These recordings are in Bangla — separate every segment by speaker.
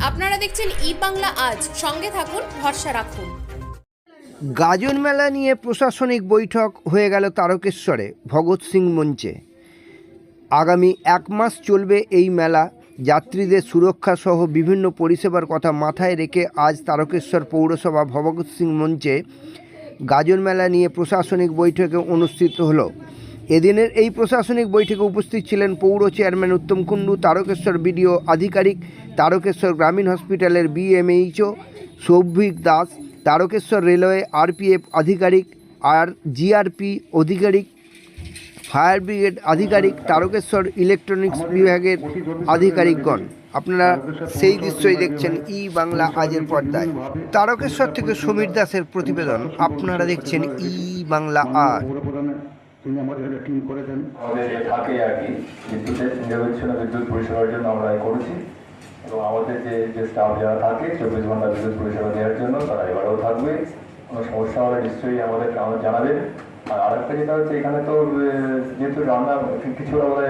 Speaker 1: আপনারা দেখছেন ই বাংলা আজ। সঙ্গে থাকুন, ভরসা রাখুন।
Speaker 2: গাজন মেলা নিয়ে প্রশাসনিক বৈঠক হয়ে গেল তারকেশ্বরে, ভগৎ সিং মঞ্চে। আগামী এক মাস চলবে এই মেলা। যাত্রীদের সুরক্ষা সহ বিভিন্ন পরিষেবার কথা মাথায় রেখে আজ তারকেশ্বর পৌরসভা ভগৎ সিং মঞ্চে গাজন মেলা নিয়ে প্রশাসনিক বৈঠকে অনুষ্ঠিত হলো। এদিনের এই প্রশাসনিক বৈঠকে উপস্থিত ছিলেন পৌর চেয়ারম্যান উত্তম কুণ্ডু, তারকেশ্বর বিডিও আধিকারিক, তারকেশ্বর গ্রামীণ হসপিটালের BMOH Souvik Das, Tarakeswar railway RPF আধিকারিক আর জিআরপি আধিকারিক ফায়ার ব্রিগেড আধিকারিক, তারকেশ্বর ইলেকট্রনিক্স বিভাগের আধিকারিকগণ। আপনারা সেই দৃশ্যই দেখছেন ই বাংলা আজের পর্দায়। তারকেশ্বর থেকে সমীর দাসের প্রতিবেদন আপনারা দেখছেন ই বাংলা আজ।
Speaker 3: তিনি আমাদের একটা টিম করেছেন
Speaker 4: আমাদের যে থাকে আর কি বিদ্যুতের নিরবিচ্ছিন্ন বিদ্যুৎ পরিষেবার জন্য আমরা করেছি। এবং আমাদের যে যে স্টাফ যারা থাকে, চব্বিশ ঘণ্টা বিদ্যুৎ পরিষেবা দেওয়ার জন্য তারা এবারেও থাকবে। কোনো সমস্যা হলে নিশ্চয়ই আমাদের আমাদের জানাবেন। আর আরেকটা যেটা হচ্ছে, এখানে তো যেহেতু রান্না, কিছু আমাদের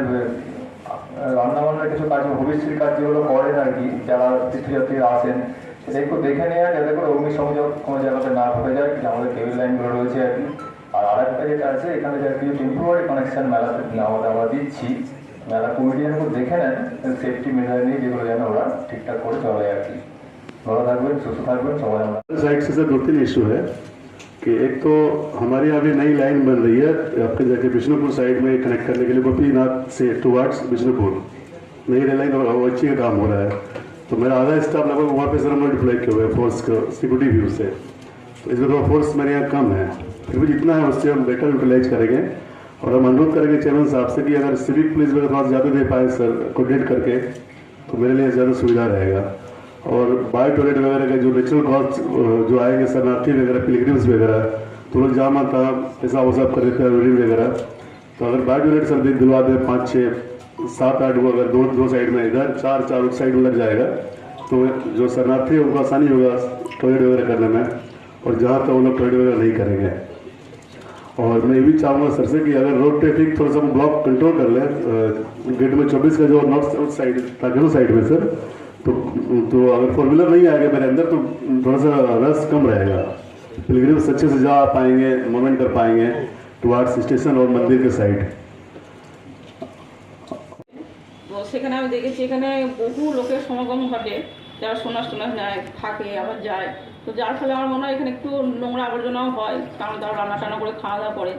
Speaker 4: রান্না বান্নার কিছু কাজ ভবিষ্যৎ কাজ যেগুলো করেন আর কি, যারা তীর্থযাত্রীরা আসেন, সেটা একটু দেখে নেওয়া যাতে করে অগ্নিসংযোগ কোনো জায়গাতে না ঘটে যায়, আমাদের কেবল লাইনগুলো রয়েছে আর কি। আর আরেকটা যেটা আছে এখানে যে কিছু টেম্পোরারি কানেকশন মেলাতে আমাদের আমরা দিচ্ছি মেলা কমিটি যেন একটু দেখে নেন সেফটি মেজার নিয়ে যেগুলো যেন ওরা ঠিকঠাক করে চলে আর কি ভালো থাকবেন সুস্থ থাকবেন সবাই আমরা
Speaker 3: साइड से सर दो तीन इशू है कि एक तो हमारी यहाँ अभी नई लाइन बन रही है आपके जाके बिष्णुपुर साइड में कनेक्ट करने के लिए गोपीनाथ से टुवर्ड्स बिष्णुपुर नई रेल लाइन और अच्छी का काम हो रहा है तो मेरा आधा स्टाफ लगभग वहाँ पे सर हम डिप्लॉय किए हुए हैं फोर्स का सिक्योरिटी व्यू से तो इसमें थोड़ा फोर्स मेरे यहाँ कम है। फिर भी जितना है, उससे हम बेटर यूटिलाइज करेंगे। और हम अनुरोध करेंगे चेयरमैन साहब से कि अगर सिविक पुलिस वगैरह थोड़ा ज़्यादा दे पाए सर कोऑर्डिनेट करके तो मेरे लिए ज़्यादा सुविधा रहेगा। और बायो टॉयलेट वगैरह का जो नेचुरल कॉस्ट जो आएँगे, शरणार्थी वगैरह पिलग्रिम्स वगैरह तो लोग जहाँ माता ऐसा वो सब कर देते हैं वगैरह। तो अगर बायो टॉयलेट सर दिलवा दे, पाँच छः सात, आठ वो अगर दो दो साइड में, इधर चार चार उस साइड में लग जाएगा तो जो शरणार्थी है उनको आसानी होगा टॉयलेट वगैरह करने में। और जहाँ तक वो लोग टॉयलेट वगैरह नहीं करेंगे और मैं ये भी चाहूँगा सर से कि अगर रोड ट्रैफिक थोड़ा सा ब्लॉक कंट्रोल कर ले गेट में चौबीस का जो नॉर्थ साउथ साइड ताकि साइड में सर तो तो अगर फोर व्हीलर नहीं आएगा मेरे अंदर तो थोड़ा सा रस कम रहेगा पिलग्रिम्स अच्छे से जा पाएंगे मूवमेंट कर पाएंगे टुवार्ड्स स्टेशन और मंदिर के साइड
Speaker 5: তো সেখানে আমি দেখেছি এখানে বহু লোকের সমাগম ঘটে যারা সোনা সোনা যায় থাকে আবার যায় তো যার ফলে আমার মনে হয় এখানে একটু নোংরা আবর্জনাও হয়, কারণ তারা রান্না টান্না করে খাওয়া দাওয়া করে।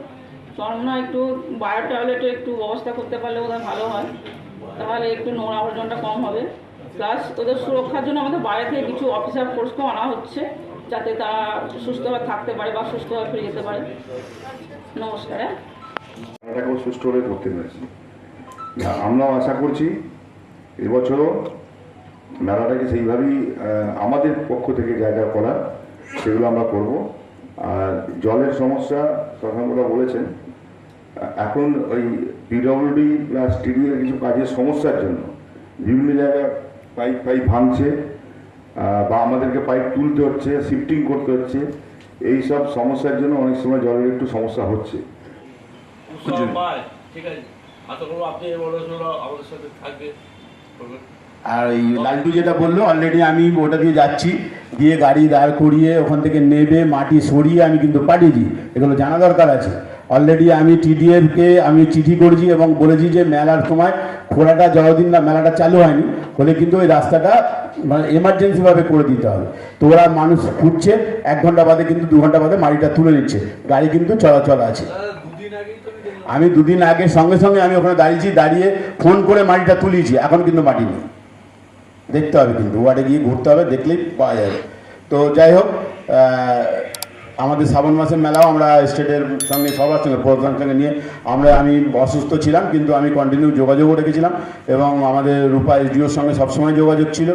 Speaker 5: তো আমার মনে হয় একটু বায়ো টয়লেটের একটু ব্যবস্থা করতে পারলে ওদের ভালো হয়। তাহলে একটু নোংরা আবর্জনাটা কম হবে। প্লাস ওদের সুরক্ষার জন্য আমাদের বাইরে থেকে কিছু অফিসার ফোর্সকেও আনা হচ্ছে, যাতে তারা সুস্থভাবে থাকতে পারে বা সুস্থভাবে ফিরে যেতে পারে। নমস্কার হ্যাঁ?
Speaker 6: সুষ্ঠুভাবে করতে পেরেছি আমরাও আশা করছি এবছরও মেলাটাকে সেইভাবেই আমাদের পক্ষ থেকে যা যা করার, সেগুলো আমরা করব। আর জলের সমস্যা প্রধানরা বলেছেন এখন ওই পিডব্লিউডি প্লাস টিডিএর কিছু কাজের সমস্যার জন্য বিভিন্ন জায়গায় পাইপ পাইপ ভাঙছে বা আমাদেরকে পাইপ তুলতে হচ্ছে, শিফটিং করতে হচ্ছে এই সব সমস্যার জন্য অনেক সময় জলের একটু সমস্যা হচ্ছে।
Speaker 7: ঠিক আছে। আপনি আমাদের সাথে থাকবে।
Speaker 8: আর এই লালটু যেটা বলল অলরেডি আমি ওটা দিয়ে যাচ্ছি। দিয়ে গাড়ি দাঁড় করিয়ে ওখান থেকে নেবে, মাটি সরিয়ে আমি কিন্তু পাঠিয়েছি। এগুলো জানা দরকার আছে। অলরেডি আমি টিডিএফকে আমি চিঠি করেছি এবং বলেছি যে মেলার সময় খোলাটা যতদিন না মেলাটা চালু হয়নি, হলে কিন্তু ওই রাস্তাটা মানে এমার্জেন্সিভাবে করে দিতে হবে। তো ওরা মানুষ খুঁজছে, এক ঘণ্টা বাদে কিন্তু দু ঘণ্টা বাদে মাটিটা তুলে নিচ্ছে। গাড়ি কিন্তু চলাচল আছে। আমি দুদিন আগে সঙ্গে সঙ্গে আমি ওখানে দাঁড়িয়েছি, দাঁড়িয়ে ফোন করে মাটিটা তুলিয়েছি, এখন কিন্তু মাটি নেই। দেখতে হবে কিন্তু ওয়ার্ডে গিয়ে ঘুরতে হবে, দেখলেই পাওয়া যাবে। তো যাই হোক আমাদের শ্রাবণ মাসের মেলাও আমরা স্টেটের সঙ্গে সবার সঙ্গে প্রধানের সঙ্গে নিয়ে আমরা, আমি অসুস্থ ছিলাম, কিন্তু আমি কন্টিনিউ যোগাযোগও রেখেছিলাম এবং আমাদের রূপা এসডিওর সঙ্গে সবসময় যোগাযোগ ছিল।